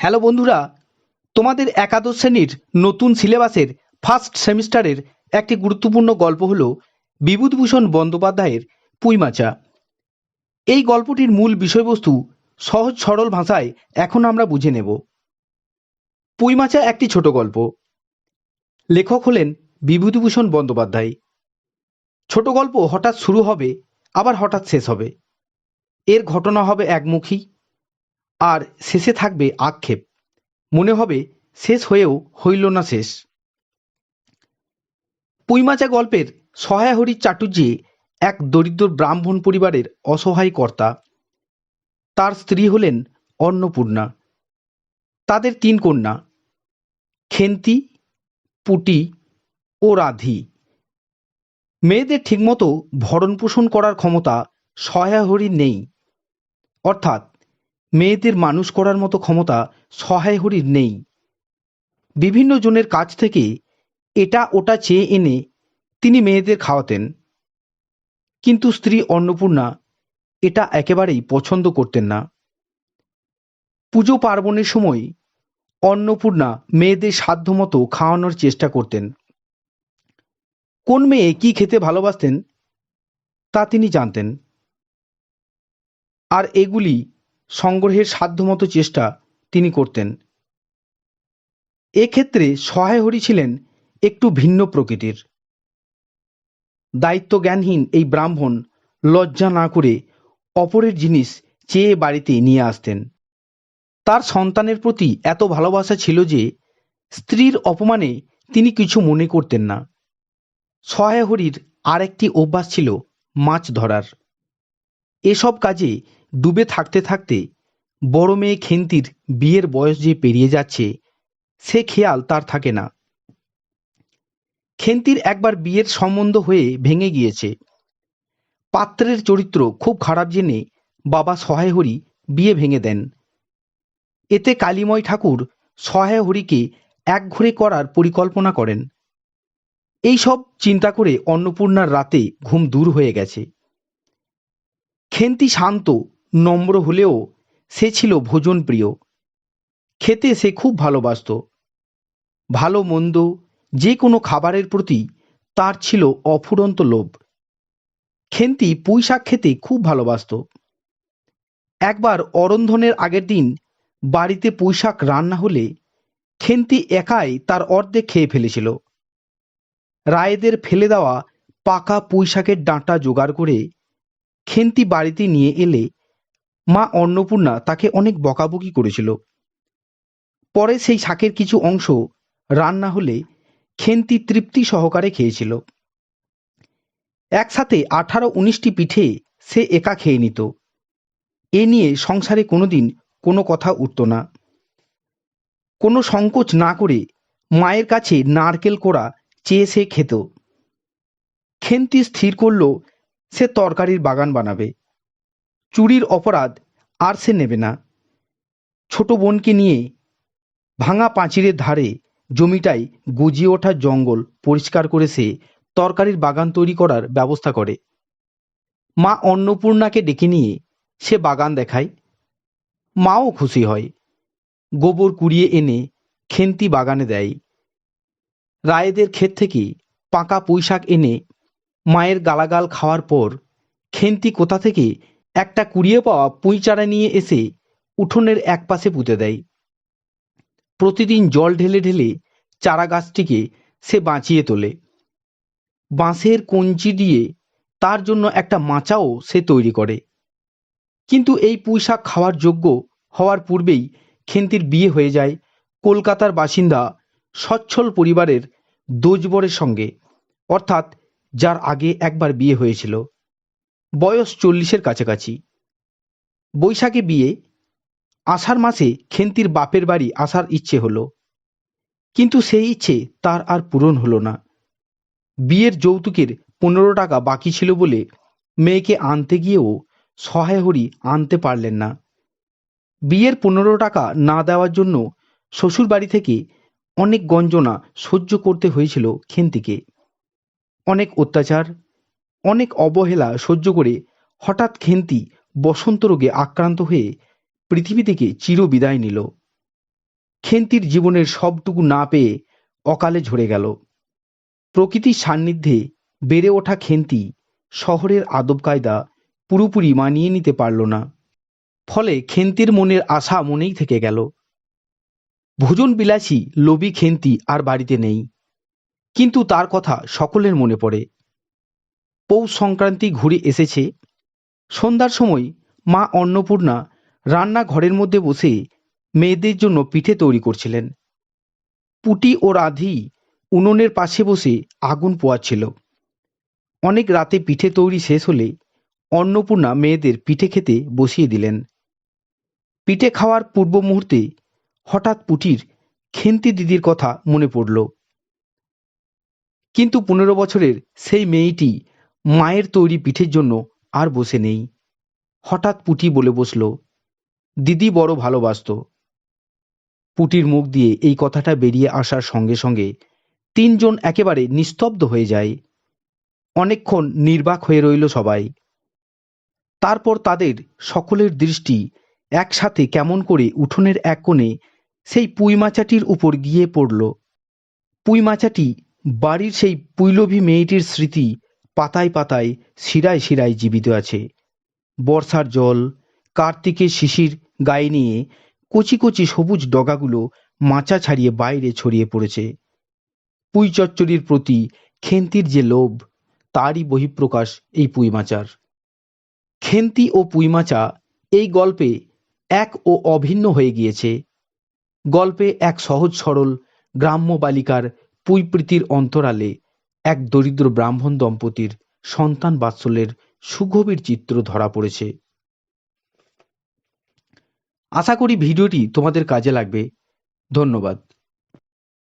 Hello বন্ধুরা, তোমাদের একাদশ শ্রেণির নতুন সিলেবাসের ফার্স্ট সেমিস্টারের একটি গুরুত্বপূর্ণ গল্প হল বিভূতিভূষণ বন্দ্যোপাধ্যায়ের পুইমাচা এই গল্পটির মূল বিষয়বস্তু সহজ সরল ভাষায় এখন আমরা বুঝে নেব। পুইমাচা একটি ছোট গল্প। লেখক হলেন বিভূতিভূষণ বন্দ্যোপাধ্যায়। ছোট গল্প হঠাৎ শুরু হবে, আবার হঠাৎ শেষ হবে। এর ঘটনা হবে একমুখী। আর শেষে থাকবে আক্ষেপ। মনে হবে, শেষ হয়েও হইল না শেষ। পুইমাচা গল্পের সহায়হরি চাটুর্যে এক দরিদ্র ব্রাহ্মণ পরিবারের অসহায় কর্তা। তার স্ত্রী হলেন অন্নপূর্ণা। তাদের তিন কন্যা, খেন্তি, পুটি ও রাধি। মেয়েদের ঠিকমতো ভরণ পোষণ করার ক্ষমতা সহায়হরির নেই। অর্থাৎ মেয়েদের মানুষ করার মতো ক্ষমতা সহায় হরির নেই। বিভিন্ন জনের কাছ থেকে এটা ওটা চেয়ে এনে তিনি মেয়েদের খাওয়াতেন। কিন্তু স্ত্রী অন্নপূর্ণা এটা একেবারেই পছন্দ করতেন না। পুজো পার্বণের সময় অন্নপূর্ণা মেয়েদের সাধ্যমতো খাওয়ানোর চেষ্টা করতেন। কোন মেয়ে কি খেতে ভালোবাসতেন তা তিনি জানতেন। আর এগুলি সংগ্রহের সাধ্যমতো চেষ্টা তিনি করতেন। এক্ষেত্রে সহায়হরি ছিলেন একটু ভিন্ন প্রকৃতির। দায়িত্ব জ্ঞানহীন এই ব্রাহ্মণ লজ্জা না করে অপরের জিনিস চেয়ে বাড়িতে নিয়ে আসতেন। তার সন্তানের প্রতি এত ভালোবাসা ছিল যে স্ত্রীর অপমানে তিনি কিছু মনে করতেন না। সহায় সহায়হরির আরেকটি অভ্যাস ছিল মাছ ধরার। এসব কাজে ডুবে থাকতে থাকতে বড় মেয়ে খেন্তির বিয়ের বয়স যে পেরিয়ে যাচ্ছে, সে খেয়াল তার থাকে না। খেন্তির একবার বিয়ের সম্বন্ধ হয়ে ভেঙে গিয়েছে। পাত্রের চরিত্র খুব খারাপ জেনে বাবা সহায়হরি বিয়ে ভেঙে দেন। এতে কালীময় ঠাকুর সহায় সহায়হরিকে একঘরে করার পরিকল্পনা করেন। এই সব চিন্তা করে অন্নপূর্ণার রাতে ঘুম দূর হয়ে গেছে। খেন্তি শান্ত নম্র হলেও সে ছিল ভোজন প্রিয় খেতে সে খুব ভালোবাসত। ভালো মন্দ যে কোনো খাবারের প্রতি তার ছিল অফুরন্ত লোভ। খেন্তি পুঁইশাক খেতে খুব ভালোবাসত। একবার অরন্ধনের আগের দিন বাড়িতে পুঁইশাক রান্না হলে খেন্তি একাই তার অর্ধেক খেয়ে ফেলেছিল। রায়েদের ফেলে দেওয়া পাকা পুঁইশাকের ডাঁটা জোগাড় করে খেন্তি বাড়িতে নিয়ে এলে মা অন্নপূর্ণা তাকে অনেক বকাবকি করেছিল। পরে সেই শাকের কিছু অংশ রান্না হলে খেন্তি তৃপ্তি সহকারে খেয়েছিল। একসাথে আঠারো উনিশটি পিঠে সে একা খেয়ে নিত। এ নিয়ে সংসারে কোনোদিন কোনো কথা উঠত না। কোনো সংকোচ না করে মায়ের কাছে নারকেল কোড়া চেয়ে সে খেত। খেন্তি স্থির করল, সে তরকারির বাগান বানাবে। চুরির অপরাধ আর সে নেবে না। ছোট বোনকে নিয়ে ভাঙা পাঁচিরের ধারে জমিটাই গজিয়ে ওঠা জঙ্গল পরিষ্কার করে সে তরকারির বাগান তৈরি করার ব্যবস্থা করে। মা অন্নপূর্ণাকে ডেকে নিয়ে সে বাগান দেখায়। মাও খুশি হয়। গোবর কুড়িয়ে এনে খেন্তি বাগানে দেয়। রায়েদের ক্ষেত থেকে পাকা পুঁইশাক এনে মায়ের গালাগাল খাওয়ার পর খেন্তি কোথা থেকে একটা কুড়িয়ে পাওয়া পুঁই চারা নিয়ে এসে উঠোনের এক পাশে পুঁতে দেয়। প্রতিদিন জল ঢেলে ঢেলে চারা গাছটিকে সে বাঁচিয়ে তোলে। বাঁশের কঞ্চি দিয়ে তার জন্য একটা মাচাও সে তৈরি করে। কিন্তু এই পুঁই শাক খাওয়ার যোগ্য হওয়ার পূর্বেই খেন্তির বিয়ে হয়ে যায় কলকাতার বাসিন্দা সচ্ছল পরিবারের দোজবরের সঙ্গে, অর্থাৎ যার আগে একবার বিয়ে হয়েছিল। বয়স চল্লিশের কাছাকাছি। বৈশাখে বিয়ে, আষাঢ় মাসে খেন্তির বাপের বাড়ি আসার ইচ্ছে হলো। কিন্তু সেই ইচ্ছে তার আর পূরণ হলো না। বিয়ের যৌতুকের পনেরো টাকা বাকি ছিল বলে মেয়েকে আনতে গিয়েও সহায়হরি আনতে পারলেন না। বিয়ের পনেরো টাকা না দেওয়ার জন্য শ্বশুর বাড়ি থেকে অনেক গঞ্জনা সহ্য করতে হয়েছিল খেন্তিকে। অনেক অত্যাচার অনেক অবহেলা সহ্য করে হঠাৎ খেন্তি বসন্ত রোগে আক্রান্ত হয়ে পৃথিবী থেকে চিরবিদায় নিল। খেন্তির জীবনের সবটুকু না পেয়ে অকালে ঝরে গেল। প্রকৃতির সান্নিধ্যে বেড়ে ওঠা খেন্তি শহরের আদব কায়দা পুরোপুরি মানিয়ে নিতে পারল না। ফলে খেন্তির মনের আশা মনেই থেকে গেল। ভোজন বিলাসী লোভী খেন্তি আর বাড়িতে নেই। কিন্তু তার কথা সকলের মনে পড়ে। পৌষ সংক্রান্তি ঘুরে এসেছে। সন্ধ্যার সময় মা অন্নপূর্ণা রান্নাঘরের মধ্যে বসে মেয়েদের জন্য পিঠে তৈরি করছিলেন। পুটি ও রাধি উনুনের পাশে বসে আগুন পোয়াচ্ছিল। অনেক রাতে পিঠে তৈরি শেষ হলে অন্নপূর্ণা মেয়েদের পিঠে খেতে বসিয়ে দিলেন। পিঠে খাওয়ার পূর্ব মুহূর্তে হঠাৎ পুটির খেন্তি দিদির কথা মনে পড়ল। কিন্তু পনেরো বছরের সেই মেয়েটি মায়ের তৈরি পিঠের জন্য আর বসে নেই। হঠাৎ পুটি বলে বসল, দিদি বড় ভালোবাসত। পুটির মুখ দিয়ে এই কথাটা বেরিয়ে আসার সঙ্গে সঙ্গে তিনজন একেবারে নিস্তব্ধ হয়ে যায়। অনেকক্ষণ নির্বাক হয়ে রইল সবাই। তারপর তাদের সকলের দৃষ্টি একসাথে কেমন করে উঠোনের এক কোণে সেই পুঁই মাচাটির উপর গিয়ে পড়ল। পুঁই মাচাটি বাড়ির সেই পুইলভী মেয়েটির স্মৃতি পাতায় পাতায় শিরায় শিরায় জীবিত আছে। বর্ষার জল, কার্তিকের শিশির গায়ে নিয়ে কচি কচি সবুজ ডগাগুলো মাচা ছাড়িয়ে বাইরে ছড়িয়ে পড়েছে। পুঁই চচ্চড়ির প্রতি খেন্তির যে লোভ, তারই বহিঃপ্রকাশ এই পুঁইমাচার খেন্তি ও পুঁইমাচা এই গল্পে এক ও অভিন্ন হয়ে গিয়েছে। গল্পে এক সহজ সরল গ্রাম্য বালিকার পুইপ্রীতির অন্তরালে এক দরিদ্র ব্রাহ্মণ দম্পতির সন্তান বাৎসল্যের সুগভীর চিত্র ধরা পড়েছে। আশা করি ভিডিওটি তোমাদের কাজে লাগবে। ধন্যবাদ।